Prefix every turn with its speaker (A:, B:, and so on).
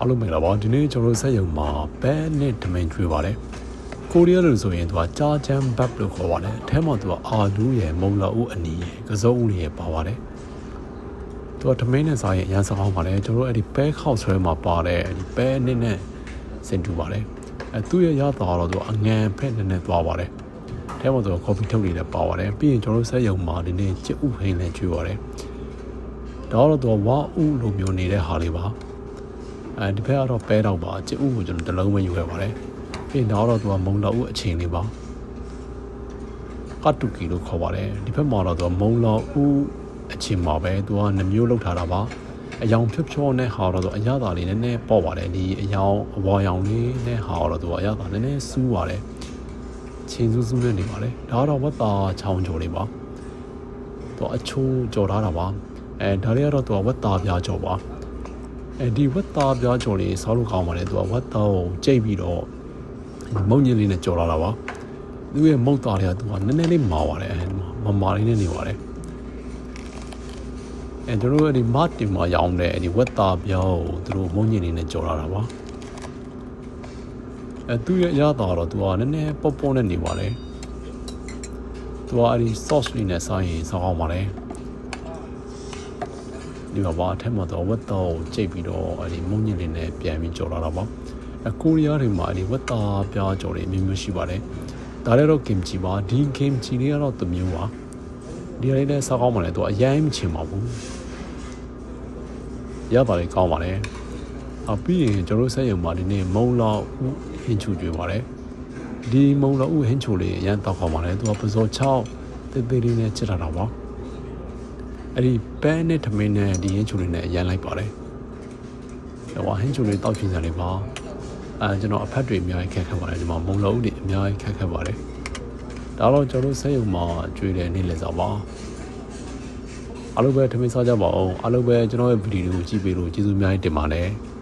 A: အားလုံးမင်္ဂလာပါဒီနေ့ကျွန်တော်တို့ဆက်ရုံမှာဘဲနဲ့ဒမင်ကျွေးပါတယ်ကိုရီးယားလို့ဆိုရင်သူကကြာချမ်ဘတ်လို့ခေါ်ပါတယ်အထဲမှာသူကအာလူးရဲ့မုံလာဦးအနီရဲ့ကစုံဦးရဲ့ပါပါတယ်သူကဒမင်နဲ့စားရင်အရန်စားအောင်ပါတယ်ကျွန်တော်တို့အဲ့ဒီဘဲခောက်ဆွဲမှာပါတဲ့အဲ့ဒီဘဲနဲ့နဲ့စင်တူပါတယ်အဲသူ့ရဲ့ရတာတော့သူကအငန်ဖက်နဲ့နဲ့သွားပါတယ်အဲမှာသူကကော်ဖီထုတ်လေးလည်းပါပါတယ်ပြီးရင်ကျွန်တော်တို့ဆက်ရုံမှာဒီနေ့ချစ်ဥဟိန်းလည်းကျွေးပါတယ်ဒါတော့သူကဝါဥလိုမျိုးနေတဲ့ဟာလေးပါ အဲဒီဘက်ကတော့ပဲတော့ပါကျဥကိုကျွန်တော်တစ်လုံးပဲယူခဲ့ပါတယ်ပြီးရင်တော့သူကမုံလောက်ဦးအချိန်လေးပါကတ်တူကီလို့ခေါ်ပါတယ်ဒီဘက်မှာတော့သူကမုံလောက်ဦးအချိန်မှာပဲသူကနှမျိုးလောက်ထားတာပါအယောင်ဖြောဖြောနဲ့ဟာတော့သူအရသာလေးနည်းနည်းပေါ့ပါတယ်ဒီအယောင်အဝါရောင်လေးနဲ့ဟာတော့သူကအရသာနည်းနည်းစူးပါတယ်ချင်းစူးစူးနဲ့နေပါတယ်ဒါကတော့ဝတ်တာချောင်းကြော်လေးပါသူအချိုးကြော်ထားတာပါအဲဒါလေးကတော့သူကဝတ်တာပြားကြော်ပါ အဲဒီဝတ်သားပြားကြော်လေးစားလို့ကောင်းပါတယ်သူကဝတ်သားကိုကြိတ်ပြီးတော့မုံညင်းလေးနဲ့ကြော်လာတာပါသူရဲ့မုတ်သားတွေကသူကနည်းနည်းလေးမာပါတယ်အဲဒီမှာမမာလေးနဲ့နေပါတယ်အဲတို့တို့အဲဒီမတ်တင်မှာရောင်းတဲ့အဲဒီဝတ်သားပြားကိုသူတို့မုံညင်းလေးနဲ့ကြော်လာတာပါအဲသူရဲ့အရသာတော့သူကနည်းနည်းပေါ့ပေါ့နဲ့နေပါတယ်သူကအဲဒီ sauce လေးနဲ့စားရင်စားအောင်ပါတယ် ဒီမှာပါအထက်မှာတော့ဝက်တော့ကြိတ်ပြီးတော့အဲဒီမုံညင်လေးနဲ့ပြန်ပြီးကြော်လာတာပါအကိုရီးယားတွေမှာအဲဒီဝက်သားပြားကြော်တွေအမျိုးမျိုးရှိပါတယ်ဒါလည်းတော့ kimchi ပါဒီ kimchi လေးကတော့တစ်မျိုးပါဒီဟာလေးလည်းစားကောင်းပါလေသူအရင်မချင်ပါဘူးရပါတယ်ကောင်းပါလေအပြီးရင်ကျွန်တော်ဆက်ရုံမှာဒီနေ့မုံလောက်ဦးဟင်းချူကြွေပါတယ်ဒီမုံလောက်ဦးဟင်းချူလေးအရင်တောက်ကောင်းပါလေသူကပဇော်6တေးသေးလေးနဲ့ချစ်ထားတာပါ အဲ့ဒီပန်းနဲ့ထမင်းနဲ့ဒီဟင်းချိုလေးနဲ့ရန်လိုက်ပါတယ်။ဟိုဟင်းချိုလေးတောက်ချင်ကြလေးပါ။အဲကျွန်တော်အဖက်တွေအများကြီးခက်ခက်ပါတယ်ဒီမှာမုံလုံးတွေအများကြီးခက်ခက်ပါတယ်။ဒါတော့ကျွန်တော်တို့ဆက်ရုံမှာကျွေးတဲ့နေ့လည်စာပါ။အားလုံးပဲထမင်းစားကြပါအောင်။အားလုံးပဲကျွန်တော်ရဲ့ဗီဒီယိုကိုကြည့်ပေးလို့ကျေးဇူးအများကြီးတင်ပါတယ်။